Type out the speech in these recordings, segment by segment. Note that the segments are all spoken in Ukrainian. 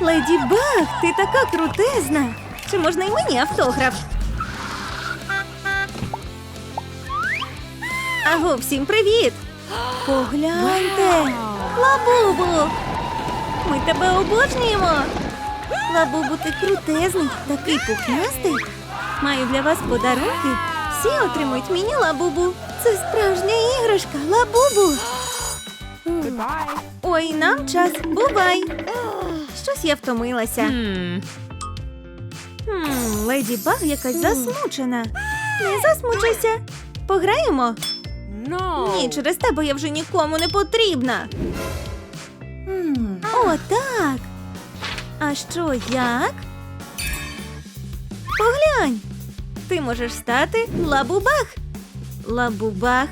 Леді Баг, ти така крутезна. Чи можна й мені автограф? Аго, всім привіт! Погляньте! Лабубу! Ми тебе обожнюємо! Лабубу, ти крутезний, такий пухнастий. Маю для вас подарунки. Всі отримують міні-лабубу. Це справжня іграшка, лабубу. Ой, нам час. Бувай. Щось я втомилася. Хм, леді Баг якась засмучена. Не засмучуйся. Пограємо? Ні, через тебе я вже нікому не потрібна. О, так. А що, як? Поглянь. Ти можеш стати лабубах. Лабубах.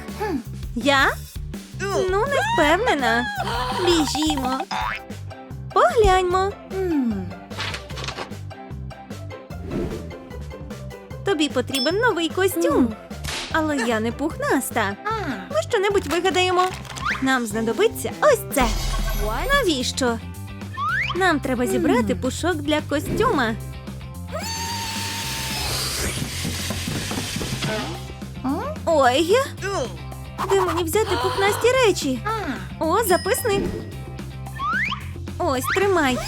Я? Ну, не впевнена. Біжімо. Погляньмо. Тобі потрібен новий костюм. Але я не пухнаста. Ми що-небудь вигадаємо. Нам знадобиться ось це. Навіщо? Нам треба зібрати пушок для костюма. Ой, де мені взяти пухнасті речі? О, записник. Ось, тримай.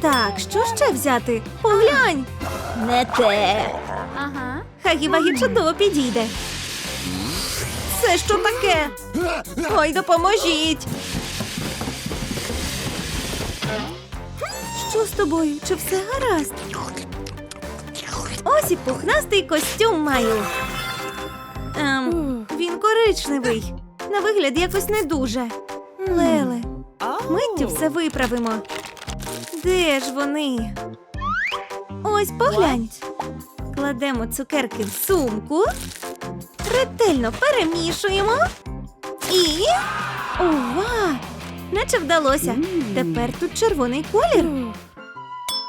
Так, що ще взяти? Поглянь. Не те. Ага. Хагі-вагі чудово підійде. Це що таке? Ой, допоможіть. Що з тобою? Чи все гаразд? Ось і пухнастий костюм маю. Ем, він коричневий. На вигляд якось не дуже. Леле, миттю все виправимо. Де ж вони? Ось поглянь. Кладемо цукерки в сумку. Ретельно перемішуємо. І. Ова! Наче вдалося. Тепер тут червоний колір.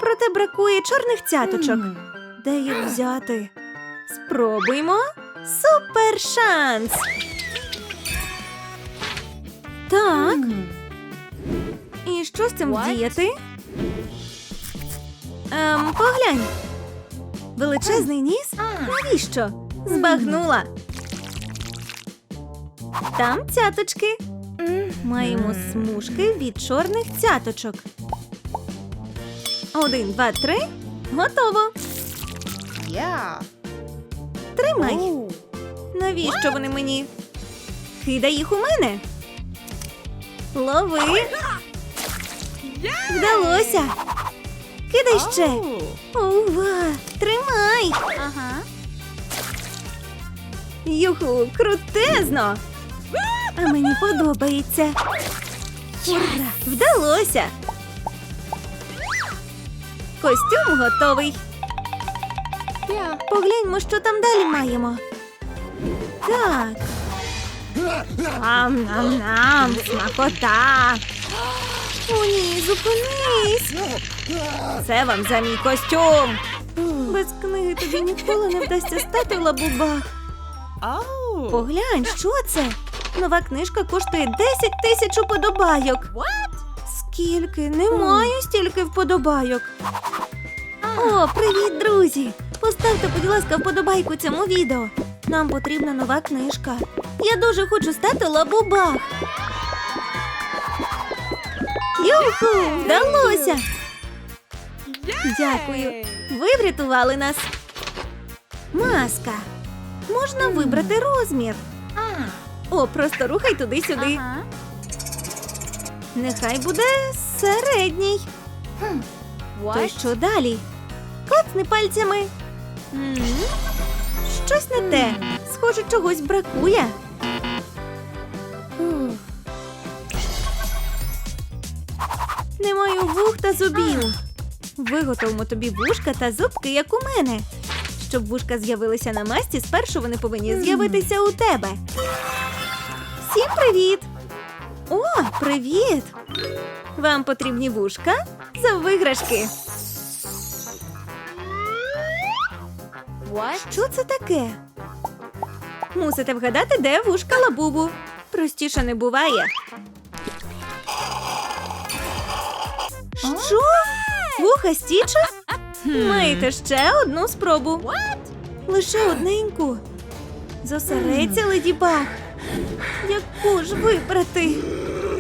Проте бракує чорних цяточок. Де їх взяти? Спробуймо. Супер шанс. Так. І що з цим What? вдіяти? Ем, поглянь. Величезний ніс? Навіщо? Збагнула. Там цяточки. Маємо смужки від чорних цяточок. Один, два, три. Готово. Yeah. Тримай. Навіщо вони мені? Кидай їх у мене. Лови. Вдалося. Кидай ще. Ова, тримай. Ага. Юху, крутезно. А мені подобається. Ура! Вдалося. Костюм готовий. Погляньмо, що там далі маємо. Так. Ам-нам-нам, смакота. О, ні, зупинись. Це вам за мій костюм. Без книги тобі ніколи не вдасться стати лабубах. Oh. Поглянь, що це? Нова книжка коштує 10 тисяч уподобайок. What? Скільки? Не маю стільки вподобайок. О, привіт, друзі! Поставте, будь ласка, вподобайку цьому відео. Нам потрібна нова книжка. Я дуже хочу стати лабубах. Юху! Вдалося! Дякую. Ви врятували нас. Маска. Можна вибрати розмір. О, просто рухай туди-сюди. Нехай буде середній. То що далі? Клацни пальцями. Щось не те. Схоже, чогось бракує. Не маю вух та зубів. Виготовимо тобі вушка та зубки, як у мене. Щоб вушка з'явилися на масті, спершу вони повинні з'явитися у тебе. Всім привіт! О, привіт! Вам потрібні вушка за виграшки. Що це таке? Мусите вгадати, де вушка лабубу. Простіше не буває. Що? Вуха стіче? Маєте ще одну спробу. Лише одненьку. Зосередься, леді Баг. Яку ж вибрати?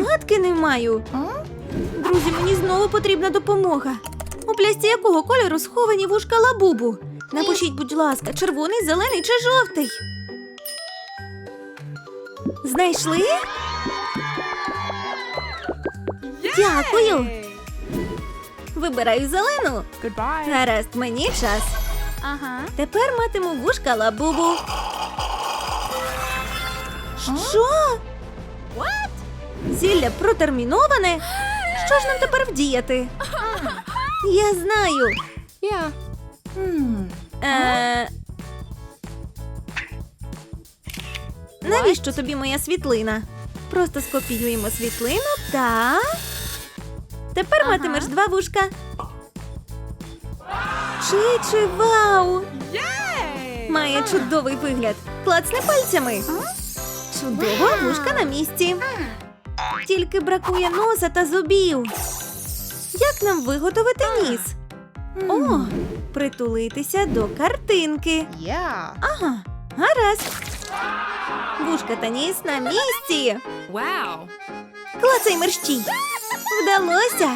Гадки не маю. Друзі, мені знову потрібна допомога. У плясті якого кольору сховані вушка лабубу? Напишіть, будь ласка, червоний, зелений чи жовтий. Знайшли? Дякую. Вибираю зелену. Goodbye. Гаразд, мені час. Ага. Тепер матиму вушка лабубу. Що? Зілля протерміноване? Що ж нам тепер вдіяти? Я знаю. Yeah. Hmm. Е... Навіщо тобі моя світлина? Просто скопіюємо світлину та. Тепер Ага. матимеш два вушка. Чи чи вау! Має чудовий вигляд. Клацни пальцями. Чудово, вушка на місці. Тільки бракує носа та зубів. Як нам виготовити ніс? О, притулитися до картинки. Yeah. Ага, гаразд. Вушка та ніс на місці. Wow. Клацай мерщій. Вдалося.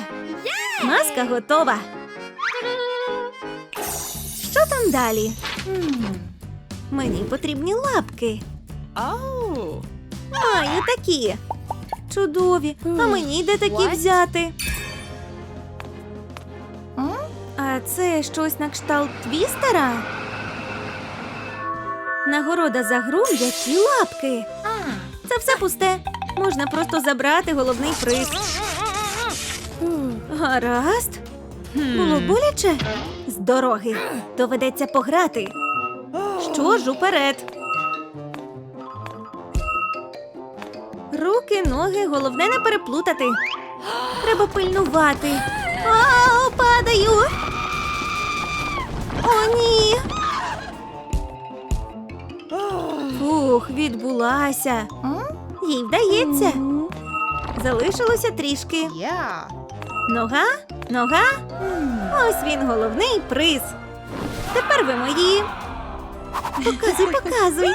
Маска готова. Що там далі? Мені потрібні лапки. Oh. Маю такі. Чудові. А мені де такі What? взяти? Це щось на кшталт твістера? Нагорода за гру які лапки. Це все пусте. Можна просто забрати головний приз. Гаразд. Було боляче? З дороги. Доведеться пограти. Що ж уперед? Руки, ноги, головне не переплутати. Треба пильнувати. А, падаю. О. Фух, відбулася. Їй вдається. Залишилося трішки. Нога, нога. Ось він головний приз. Тепер ви мої. Показуй, показуй.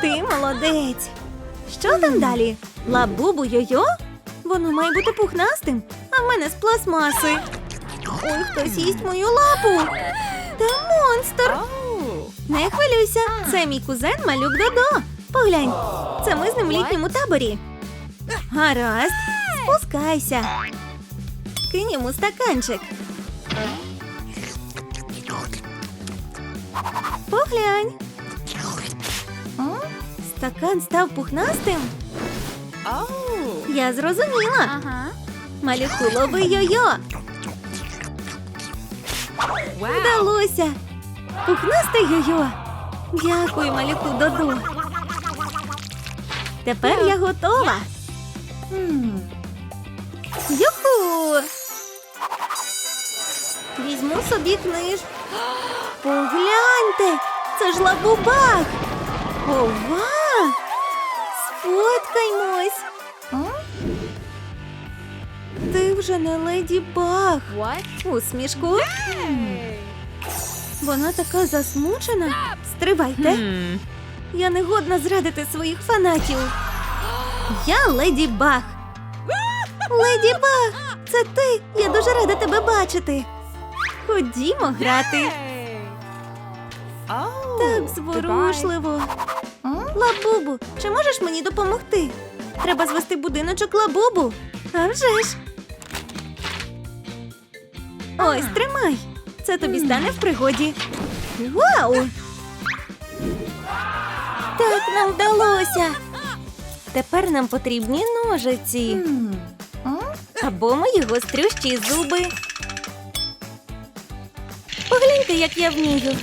Ти молодець. Що там далі? Лабубу йо-йо? Воно має бути пухнастим, а в мене з пластмаси. Ой, хтось їсть мою лапу. Та монстр. Не хвилюйся, це мій кузен малюк Додо. Поглянь, це ми з ним в літньому таборі. Гаразд, спускайся. Кинь йому стаканчик. Поглянь. Стакан став пухнастим. Я зрозуміла. Малюку лови йо-йо. Вдалося. Пухнасте йо-йо. Дякую, малюку Доду. Тепер я готова. Юху! Візьму собі книж. Погляньте, це ж лабубах. Ова! Сфоткаймось. Вже не леді Баг. What? Усмішку. Hey. Вона така засмучена. Стривайте. Я не годна зрадити своїх фанатів. Я леді Баг. Леді Баг, це ти. Я дуже рада тебе бачити. Ходімо грати. Oh. Так goodbye. зворушливо. Лабубу, чи можеш мені допомогти? Треба звести будиночок лабубу. А вже ж. Ось, тримай. Це тобі стане в пригоді. Вау! Так нам вдалося. Тепер нам потрібні ножиці. Або мої гострющі зуби. Погляньте, як я вмію.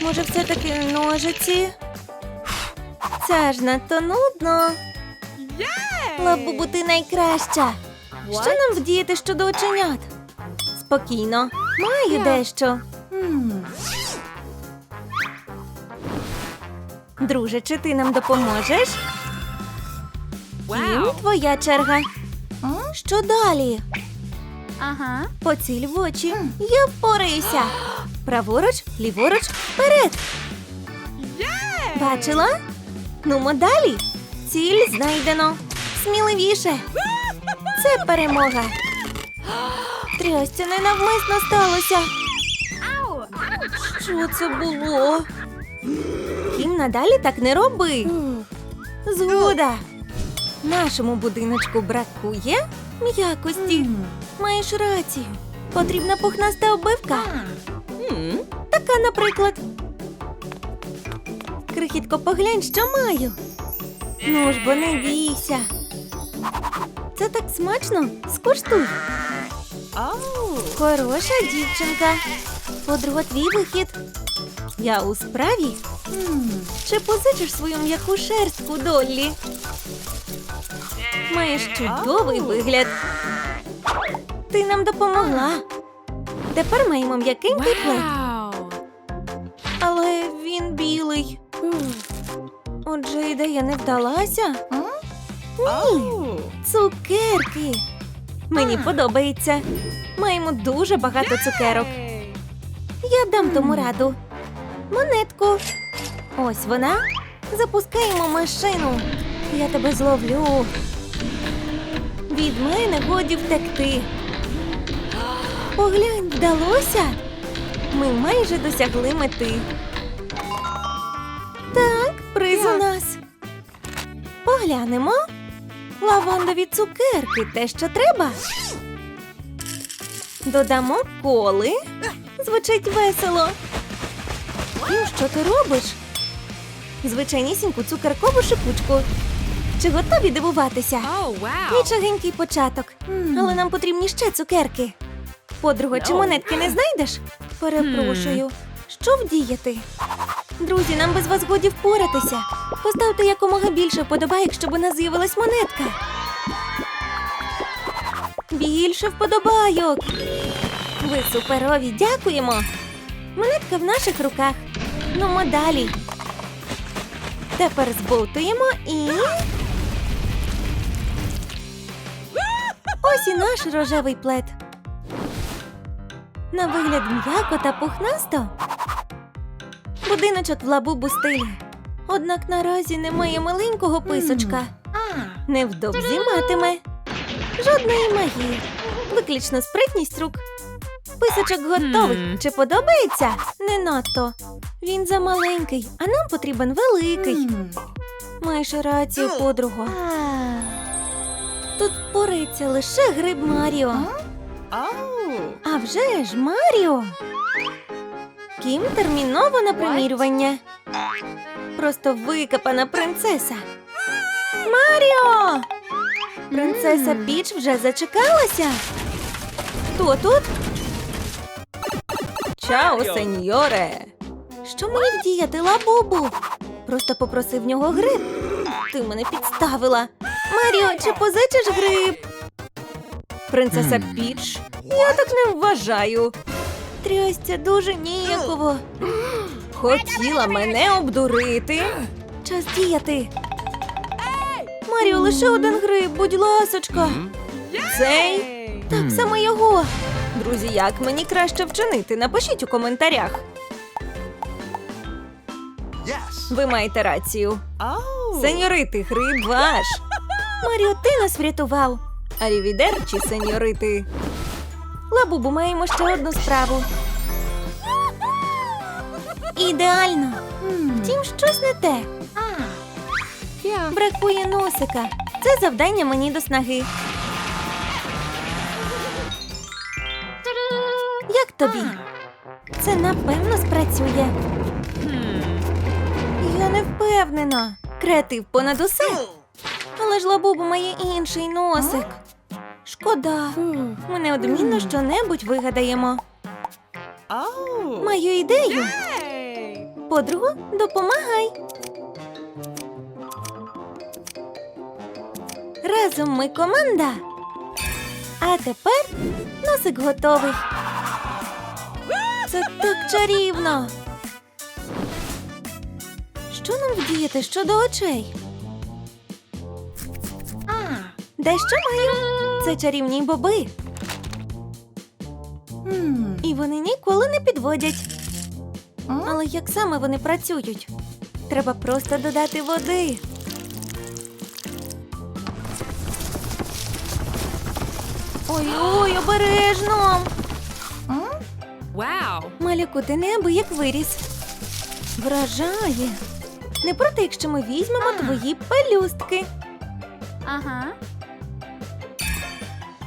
Може, все-таки ножиці? Це ж надто нудно. Yay. Лабубу, ти найкраща. Що нам вдіяти щодо оченят? Спокійно, маю дещо. Друже, чи ти нам допоможеш? Кім, твоя черга. Що далі? Uh-huh. Поціль в очі. Я впораюся. Праворуч, ліворуч, вперед. Бачила? Нумо далі. Ціль знайдено. Сміливіше. Це перемога. Трясця ненавмисно сталося. Що це було? Кім надалі так не роби. Згода. Нашому будиночку бракує м'якості. Маєш рацію. Потрібна пухнаста оббивка. Така, наприклад. Крихітко, поглянь, що маю. Ну ж бо не бійся. Це так смачно. Скуштуй. Хороша дівчинка. Подруга, твій вихід. Я у справі. Чи позичиш свою м'яку шерстку, Доллі? Маєш чудовий вигляд. Ти нам допомогла. Тепер маємо м'якенький плед. Але він білий. Отже, ідея не вдалася. Ні, цукерки. Мені подобається. Маємо дуже багато цукерок. Я дам тому раду. Монетку. Ось вона. Запускаємо машину. Я тебе зловлю. Від мене годі втекти. Поглянь, вдалося. Ми майже досягли мети. Так, приз у нас. Поглянемо. Лавандові цукерки, те, що треба. Додамо коли. Звучить весело. Ну, що ти робиш? Звичайнісіньку цукеркову шипучку. Чи готові дивуватися? Oh, wow. Нічогенький початок. Але нам потрібні ще цукерки. Подруга, чи монетки не знайдеш? Перепрошую. Що вдіяти? Друзі, нам без вас годі впоратися. Поставте якомога більше вподобайок, щоб у нас з'явилась монетка. Більше вподобайок. Ви суперові, дякуємо. Монетка в наших руках. Ну, далі. Тепер збовтуємо і. Ось і наш рожевий плед. На вигляд м'яко та пухнасто. Будиночок в лабубу стилі. Однак наразі немає маленького писочка. Невдовзі матиме. Жодної магії. Виключно спритність рук. Писочок готовий. Чи подобається? Не надто. Він замаленький, а нам потрібен великий. Маєш рацію, подруго. Тут впорається лише гриб Маріо. А вже ж Маріо. Кім терміново на примірювання. Просто викопана принцеса. Маріо! Принцеса Піч вже зачекалася. Хто тут? Чао, сеньоре. Що мені вдіяти, лабубу? Просто попросив в нього гриб. Ти мене підставила. Маріо, чи позичиш гриб? Принцеса Піч? Я так не вважаю. Трясця дуже ніяково. Хотіла мене обдурити. Час діяти. Маріо, лише один гриб, будь ласочка. Цей? Так, саме його. Друзі, як мені краще вчинити? Напишіть у коментарях. Ви маєте рацію. Сеньорити, гриб ваш. Маріо, ти нас врятував. Арівідерчі, сеньорити. Лабубу, маємо ще одну справу. Ідеально. Втім, щось не те. Бракує носика. Це завдання мені до снаги. Як тобі? Це напевно спрацює. Я не впевнена. Креатив понад усе. Але ж лабубу має інший носик. Шкода. Ми неодмінно щонебудь вигадаємо. Oh. Маю ідею. Подругу, допомагай. Разом ми команда. А тепер носик готовий. Це так чарівно. Що нам вдіяти щодо очей? Дещо маю. Це чарівні боби. І вони ніколи не підводять. Але як саме вони працюють? Треба просто додати води. Ой-ой, обережно! Wow. Малюку, ти неабияк виріс. Вражає. Не проти, якщо ми візьмемо твої пелюстки. Ага.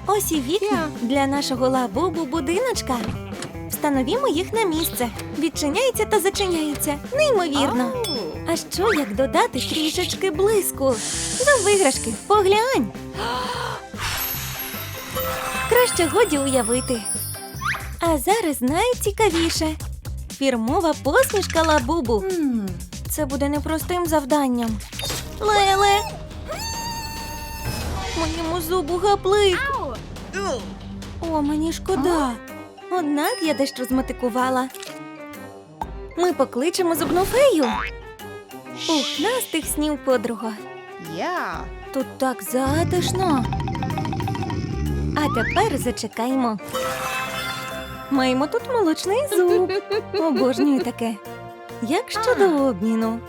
Ось і вікна для нашого лабубу будиночка. Встановімо їх на місце. Відчиняється та зачиняється. Неймовірно. А що як додати трішечки блиску? До виграшки, поглянь. Краще годі уявити. А зараз найцікавіше. Фірмова посмішка лабубу. Це буде непростим завданням. Леле. Моєму зубу гаплик. О, мені шкода. Однак я дещо змотикувала. Ми покличемо зубну фею. Пухнастих снів подруга. Yeah. Тут так затишно. А тепер зачекаймо. Маємо тут молочний зуб. Обожнюю таке. Як щодо обміну?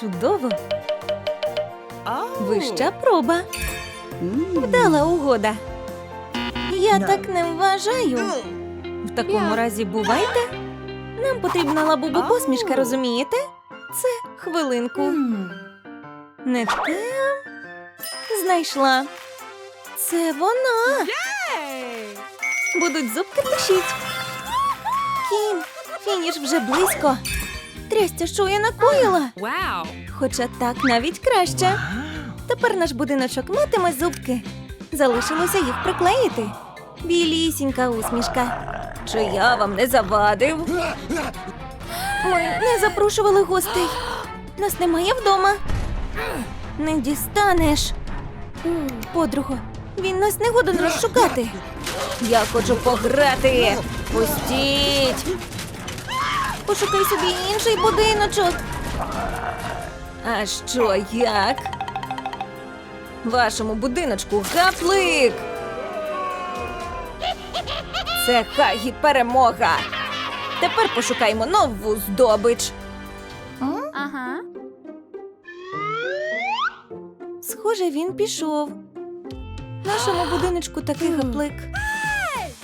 Чудово. Вища проба. Вдала угода. Я так не вважаю. В такому разі бувайте. Нам потрібна лабубу посмішка, розумієте? Це хвилинку. Не те. Знайшла. Це вона. Будуть зубки пишіть. Кім, фініш вже близько. Трястя, що я накоїла. Хоча так навіть краще. Тепер наш будиночок матиме зубки. Залишилося їх приклеїти. Білісінька усмішка. Чи я вам не завадив? Ми не запрошували гостей. Нас немає вдома. Не дістанеш. Подруго, він нас не годен розшукати. Я хочу пограти. Пустіть. Пошукай собі інший будиночок. А що як? Вашому будиночку гаплик. Це Хагі перемога. Тепер пошукаймо нову здобич. Ага. Схоже, він пішов. Нашому будиночку такий гаплик.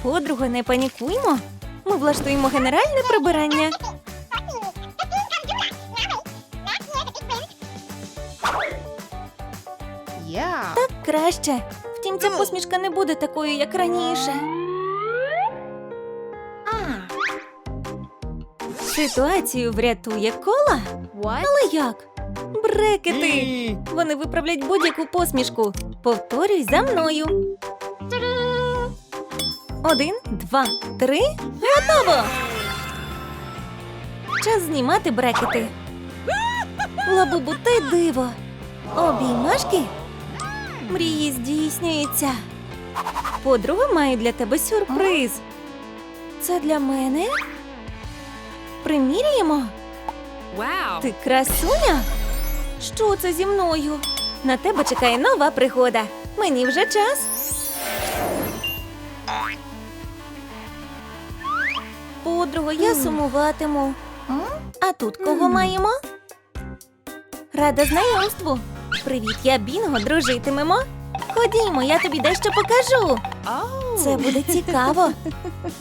Подруга, не панікуймо. Ми влаштуємо генеральне прибирання. Так краще. Втім, ця посмішка не буде такою, як раніше. Ситуацію врятує кола. Але як? Брекети! Вони виправлять будь-яку посмішку. Повторюй за мною. Один, два, три. Готово! Час знімати брекети. Лабубу, ти диво. Обіймашки? Мрії здійснюються. Подруга має для тебе сюрприз. Це для мене? Приміряємо? Wow. Ти красуня? Що це зі мною? На тебе чекає нова пригода. Мені вже час. Подруга, я сумуватиму. А тут кого маємо? Рада знайомству. Привіт, я Бінго, дружитимемо. Ходімо, я тобі дещо покажу. Це буде цікаво.